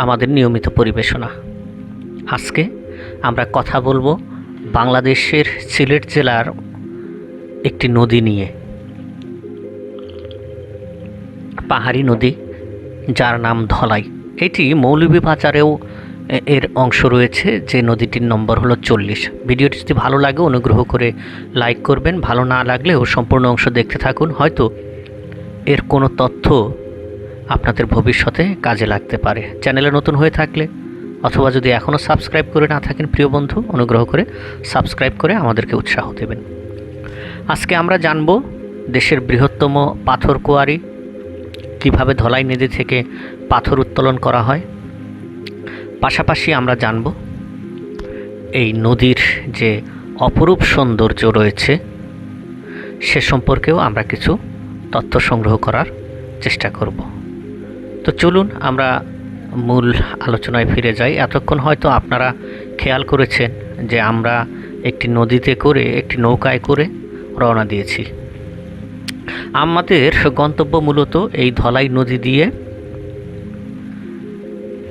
আমাদের নিয়মিত পরিবেশনা। আজকে আমরা কথা বলব বাংলাদেশের সিলেট জেলার একটি নদী নিয়ে। পাহাড়ি নদী, যার নাম ধলাই। এটি মৌলভীবাজারেও এর অংশ রয়েছে, যে নদীটির নম্বর হলো চল্লিশ। ভিডিওটি যদি ভালো লাগে, অনুগ্রহ করে লাইক করবেন। ভালো না লাগলেও সম্পূর্ণ অংশ দেখতে থাকুন। হয়তো এর কোনো তথ্য আপনাদের ভবিষ্যতে কাজে লাগতে পারে। চ্যানেলে নতুন হয়ে থাকলে অথবা যদি এখনও সাবস্ক্রাইব করে না থাকেন প্রিয় বন্ধু, অনুগ্রহ করে সাবস্ক্রাইব করে আমাদেরকে উৎসাহ দেবেন। আজকে আমরা জানব দেশের বৃহত্তম পাথর কোয়ারি, কীভাবে ধলাই নদী থেকে পাথর উত্তোলন করা হয়। পাশাপাশি আমরা জানব এই নদীর যে অপরূপ সৌন্দর্য রয়েছে, সে সম্পর্কেও আমরা কিছু তথ্য সংগ্রহ করার চেষ্টা করব। তো চলুন আমরা মূল আলোচনায় ফিরে যাই। এতক্ষণ হয়তো আপনারা খেয়াল করেছেন যে আমরা একটি নদীতে করে, একটি নৌকায় করে রওনা দিয়েছি। আমাদের গন্তব্য মূলত এই ধলাই নদী দিয়ে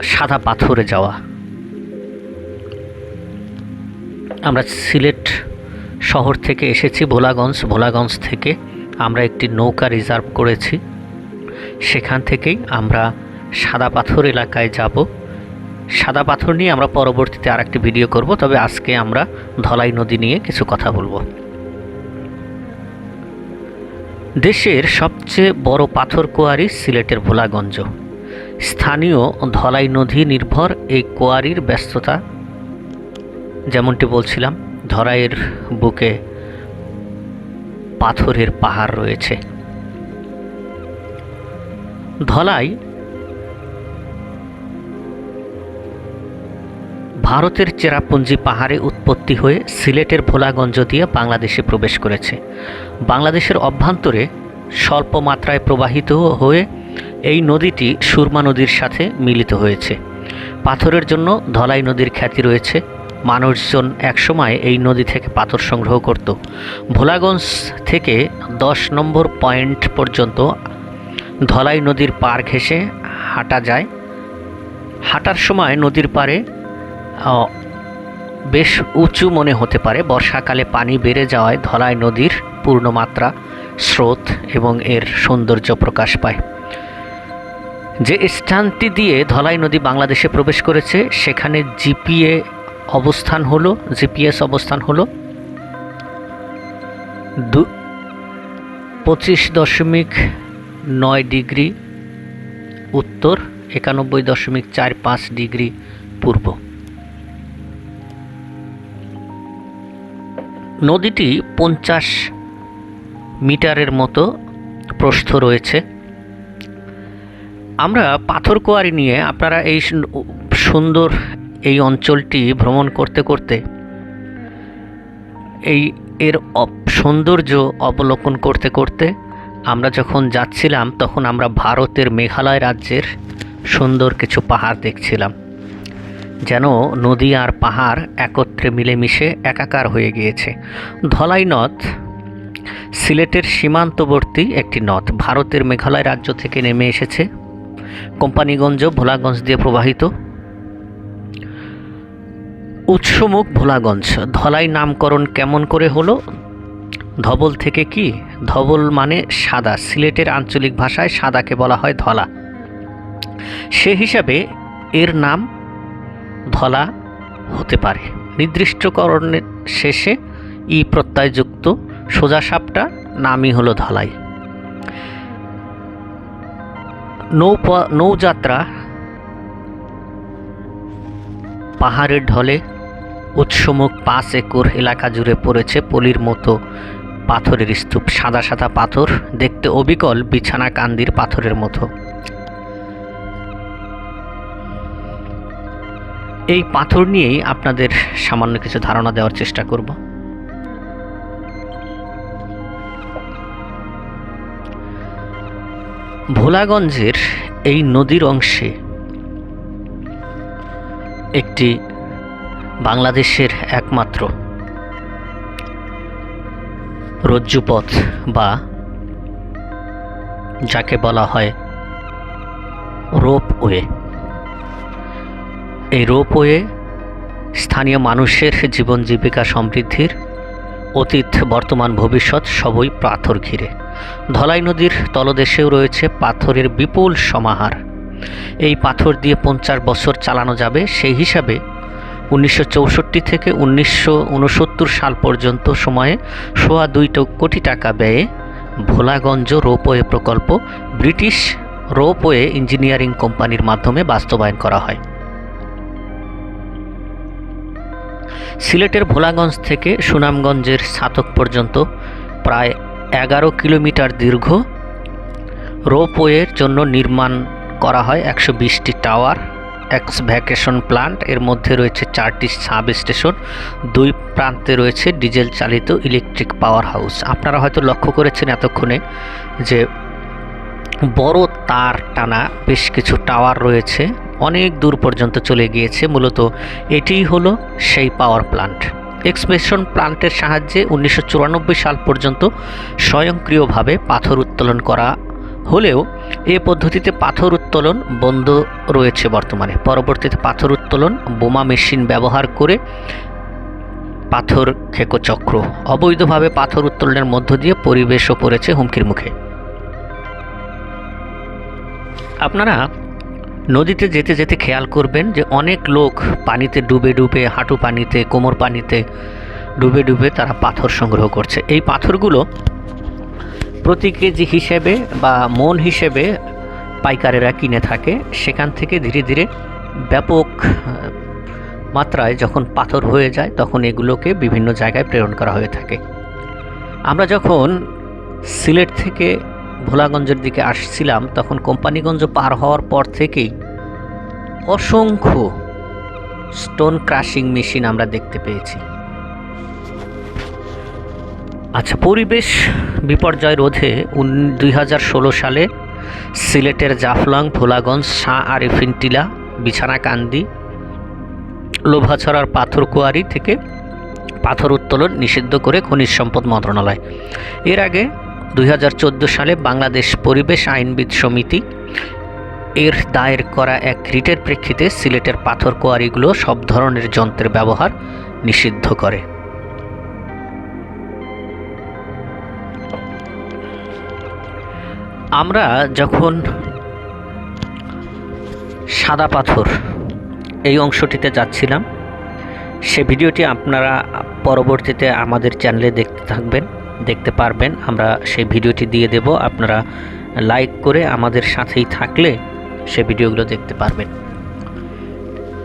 সাদা পাথরে যাওয়া। আমরা সিলেট শহর থেকে এসেছি, ভোলাগঞ্জ। ভোলাগঞ্জ থেকে আমরা একটি নৌকা রিজার্ভ করেছি। সেখান থেকেই আমরা সাদা পাথর এলাকায় যাব। সাদা পাথর নিয়ে আমরা পরবর্তীতে আরেকটি ভিডিও করব, তবে আজকে আমরা ধলাই নদী নিয়ে কিছু কথা বলব। দেশের সবচেয়ে বড় পাথর কোয়ারি সিলেটের ভোলাগঞ্জ। স্থানীয় ধলাই নদী নির্ভর এই কোয়ারির ব্যস্ততা, যেমনটি বলছিলাম ধরাইয়ের বুকে পাথরের পাহাড় রয়েছে। ধলাই ভারতের চেরাপুঞ্জি পাহাড়ে উৎপত্তি হয়ে সিলেটের ভোলাগঞ্জ দিয়ে বাংলাদেশে প্রবেশ করেছে। বাংলাদেশের অভ্যন্তরে স্বল্প মাত্রায় প্রবাহিত হয়ে এই নদীটি সুরমা নদীর সাথে মিলিত হয়েছে। পাথরের জন্য ধলাই নদীর খ্যাতি রয়েছে। মানুষজন একসময় এই নদী থেকে পাথর সংগ্রহ করত। ভোলাগঞ্জ থেকে দশ নম্বর পয়েন্ট পর্যন্ত ধলাই নদীর পার ঘেঁষে হাঁটা যায়। হাঁটার সময় নদীর আহ, বেশ উঁচু মনে হতে পারে। বর্ষাকালে পানি বেড়ে যাওয়ায় ধলাই নদীর পূর্ণমাত্রা স্রোত এবং এর সৌন্দর্য প্রকাশ পায়। যে স্থানটি দিয়ে ধলাই নদী বাংলাদেশে প্রবেশ করেছে সেখানে জিপিএ অবস্থান হলো জিপিএস অবস্থান হলো দু পঁচিশ দশমিক নয় ডিগ্রি উত্তর, একানব্বই দশমিক চার পাঁচ ডিগ্রি পূর্ব। নদীটি পঞ্চাশ মিটারের মতো প্রস্থ রয়েছে। আমরা পাথর কোয়ারি নিয়ে আপনারা এই সুন্দর এই অঞ্চলটি ভ্রমণ করতে করতে এই এর সৌন্দর্য অবলোকন করতে করতে আমরা যখন যাচ্ছিলাম, তখন আমরা ভারতের মেঘালয় রাজ্যের সুন্দর কিছু পাহাড় দেখছিলাম, যেন নদী আর পাহাড় একত্রে মিলেমিশে একাকার হয়ে গিয়েছে। ধলাই নদ সিলেটের সীমান্তবর্তী একটি নদ ভারতের মেঘালয় রাজ্য থেকে নেমে এসেছে। কোম্পানিগঞ্জ ভোলাগঞ্জ দিয়ে প্রবাহিত। উৎসমুখ ভোলাগঞ্জ, ধলাই নামকরণ কেমন করে হলো? ধবল থেকে কি? ধবল মানে সাদা। সিলেটের আঞ্চলিক ভাষায় সাদাকে বলা হয় ধলা। সে হিসাবে এর নাম ধলা হতে পারে। নির্দিষ্টকরণের শেষে ই প্রত্যয়যুক্ত। সোজা সাপটা নামই হলো ধলাই। নৌ নৌযাত্রা পাহাড়ের ঢলে উৎসমুখ পাঁচ একর এলাকা জুড়ে পড়েছে পলির মতো পাথরের স্তূপ, সাদা সাদা পাথর, দেখতে অবিকল বিছানা কান্দির পাথরের মতো। এই পাথর নিয়েই আপনাদের সামান্য কিছু ধারণা দেওয়ার চেষ্টা করব। ভোলাগঞ্জের এই নদীর অংশে একটি বাংলাদেশের একমাত্র রজ্জুপথ বা যাকে বলা হয় রোপওয়ে। এই রোপওয়ে স্থানীয় মানুষের জীবন জীবিকা সমৃদ্ধির অতীত, বর্তমান, ভবিষ্যৎ সবই পাথর ঘিরে। ধলাই নদীর তলদেশেও রয়েছে পাথরের বিপুল সমাহার। এই পাথর দিয়ে পঞ্চাশ বছর চালানো যাবে, সেই হিসাবে উনিশশো চৌষট্টি থেকে উনিশশো উনসত্তর সাল পর্যন্ত সময়ে সোয়া দুই কোটি টাকা ব্যয়ে ভোলাগঞ্জ রোপওয়ে প্রকল্প ব্রিটিশ রোপওয়ে ইঞ্জিনিয়ারিং কোম্পানির মাধ্যমে বাস্তবায়ন করা হয়। সিলেটের ভোলাগঞ্জ থেকে সুনামগঞ্জের ছাতক পর্যন্ত প্রায় এগারো কিলোমিটার দীর্ঘ রোপওয়ের জন্য নির্মাণ করা হয় একশো বিশটি টাওয়ার। এক্স ভ্যাকেশন প্লান্ট এর মধ্যে রয়েছে চারটি সাব স্টেশন দুই প্রান্তে রয়েছে ডিজেল চালিত ইলেকট্রিক পাওয়ার হাউস আপনারা হয়তো লক্ষ্য করেছেন এতক্ষণে যে বড় তার টানা বেশ কিছু টাওয়ার রয়েছে, অনেক দূর পর্যন্ত চলে গিয়েছে। মূলত এটিই হলো সেই পাওয়ার প্লান্ট এক্সপ্রেশন প্লান্টের সাহায্যে উনিশশো চুরানব্বই সাল পর্যন্ত স্বয়ংক্রিয়ভাবে পাথর উত্তোলন করা হলেও এ পদ্ধতিতে পাথর উত্তোলন বন্ধ রয়েছে বর্তমানে। পরবর্তীতে পাথর উত্তোলন, বোমা মেশিন ব্যবহার করে পাথর খেকো চক্র। অবৈধভাবে পাথর উত্তোলনের মধ্য দিয়ে পরিবেশও পড়েছে হুমকির মুখে। আপনারা নদীতে যেতে যেতে খেয়াল করবেন যে অনেক লোক পানিতে ডুবে ডুবে, হাঁটু পানিতে, কোমর পানিতে ডুবে ডুবে তারা পাথর সংগ্রহ করছে। এই পাথরগুলো প্রতি কেজি হিসেবে বা মন হিসেবে পাইকারেরা কিনে থাকে, সেখান থেকে ধীরে ধীরে ব্যাপক মাত্রায় যখন পাথর হয়ে যায়, তখন এগুলোকে বিভিন্ন জায়গায় প্রেরণ করা হয়ে থাকে। আমরা যখন সিলেট থেকে ভোলাগঞ্জের দিকে আসছিলাম, তখন কোম্পানিগঞ্জ পার হওয়ার পর থেকেই অসংখ্য স্টোন ক্রাশিং মেশিন আমরা দেখতে পেয়েছি। আচ্ছা পরিবেশ বিপর্যয় রোধে দুই হাজার ষোলো সালে সিলেটের জাফলং, ভোলাগঞ্জ, শাহ আরিফিন টিলা বিছানাকান্দি, লোভাছড়ার পাথর কুয়ারি থেকে পাথর উত্তোলন নিষিদ্ধ করে খনিজ সম্পদ মন্ত্রণালয়। এর আগে দুই হাজার চোদ্দ সালে বাংলাদেশ পরিবেশ আইনবিদ সমিতি এর দায়ের করা এক রিটের প্রেক্ষিতে সিলেটের পাথর কোয়ারিগুলো সব ধরনের যন্ত্রের ব্যবহার নিষিদ্ধ করে। আমরা যখন সাদা পাথর এই অংশটিতে যাচ্ছিলাম, সে ভিডিওটি আপনারা পরবর্তীতে আমাদের চ্যানেলে দেখতে থাকবেন, দেখতে পারবেন। আমরা সেই ভিডিওটি দিয়ে দেব, আপনারা লাইক করে আমাদের সাথেই থাকলে সে ভিডিওগুলো দেখতে পারবেন।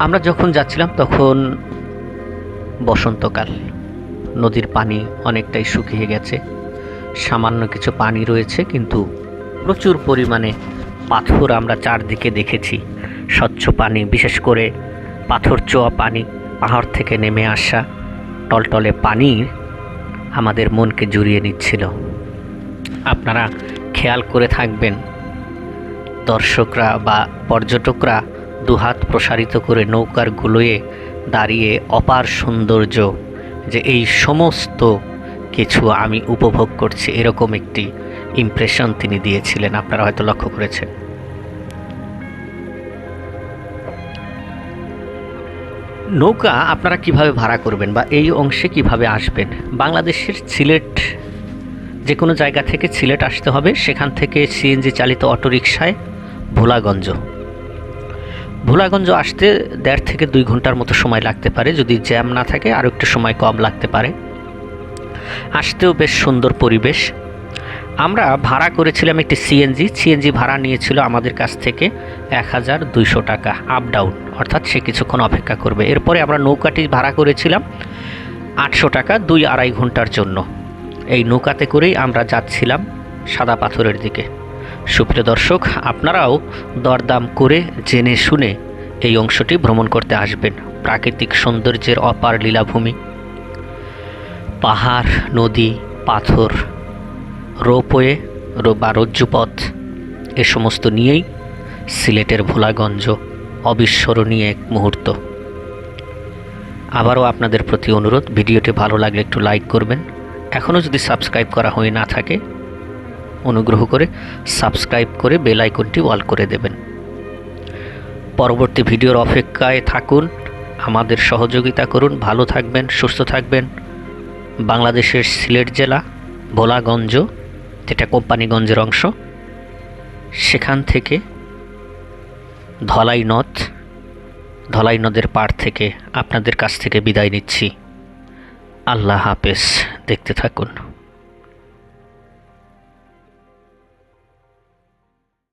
আমরা যখন যাচ্ছিলাম তখন বসন্তকাল, নদীর পানি অনেকটাই শুকিয়ে গেছে, সামান্য কিছু পানি রয়েছে, কিন্তু প্রচুর পরিমাণে পাথর আমরা চারদিকে দেখেছি। স্বচ্ছ পানি, বিশেষ করে পাথর চোয়া পানি, পাহাড় থেকে নেমে আসা টলটলে পানি আমাদের মনকে জুড়িয়ে নিচ্ছিল। আপনারা খেয়াল করে থাকবেন, দর্শকরা বা পর্যটকরা দুহাত প্রসারিত করে নৌকার গুলোয়ে দাঁড়িয়ে অপার সৌন্দর্য যে এই সমস্ত কিছু আমি উপভোগ করছি। এরকম একটি ইমপ্রেশন তিনি দিয়েছিলেন, আপনারা হয়তো লক্ষ্য করেছেন। নৌকা আপনারা কীভাবে ভাড়া করবেন বা এই অংশে কীভাবে আসবেন? বাংলাদেশের সিলেট যে কোনো জায়গা থেকে সিলেট আসতে হবে, সেখান থেকে সিএনজি চালিত অটোরিকশায় ভোলাগঞ্জ। ভোলাগঞ্জ আসতে দেড় থেকে দুই ঘণ্টার মতো সময় লাগতে পারে, যদি জ্যাম না থাকে, আরও একটু সময় কম লাগতে পারে। আসতেও বেশ সুন্দর পরিবেশ। আমরা ভাড়া করেছিলাম একটি সিএনজি সিএনজি ভাড়া নিয়েছিল আমাদের কাছ থেকে এক হাজার দুইশো টাকা আপ ডাউন অর্থাৎ সে কিছুক্ষণ অপেক্ষা করবে। এরপরে আমরা নৌকাটি ভাড়া করেছিলাম আটশো টাকা দুই আড়াই ঘণ্টার জন্য। এই নৌকাতে করেই আমরা যাচ্ছিলাম সাদা পাথরের দিকে। সুপ্রিয় দর্শক, আপনারাও দরদাম করে জেনে শুনে এই অংশটি ভ্রমণ করতে আসবেন। প্রাকৃতিক সৌন্দর্যের অপার লীলাভূমি। পাহাড়, নদী, পাথর রোপওয়ে বা রজ্জুপথ এ সমস্ত নিয়েই সিলেটের ভোলাগঞ্জ অবিস্মরণীয় এক মুহূর্ত। আবারও আপনাদের প্রতি অনুরোধ, ভিডিওটি ভালো লাগলে একটু লাইক করবেন। এখনও যদি সাবস্ক্রাইব করা হয়ে না থাকে, অনুগ্রহ করে সাবস্ক্রাইব করে বেল আইকনটি অল করে দেবেন। পরবর্তী ভিডিওর অপেক্ষায় থাকুন, আমাদের সহযোগিতা করুন, ভালো থাকবেন, সুস্থ থাকবেন। বাংলাদেশের সিলেট জেলা, ভোলাগঞ্জ যেটা কোম্পানিগঞ্জের অংশ, সেখান থেকে ধলাই নদ ধলাই নদের পাড় থেকে আপনাদের কাছ থেকে বিদায় নিচ্ছি। আল্লাহ হাফেজ, দেখতে থাকুন।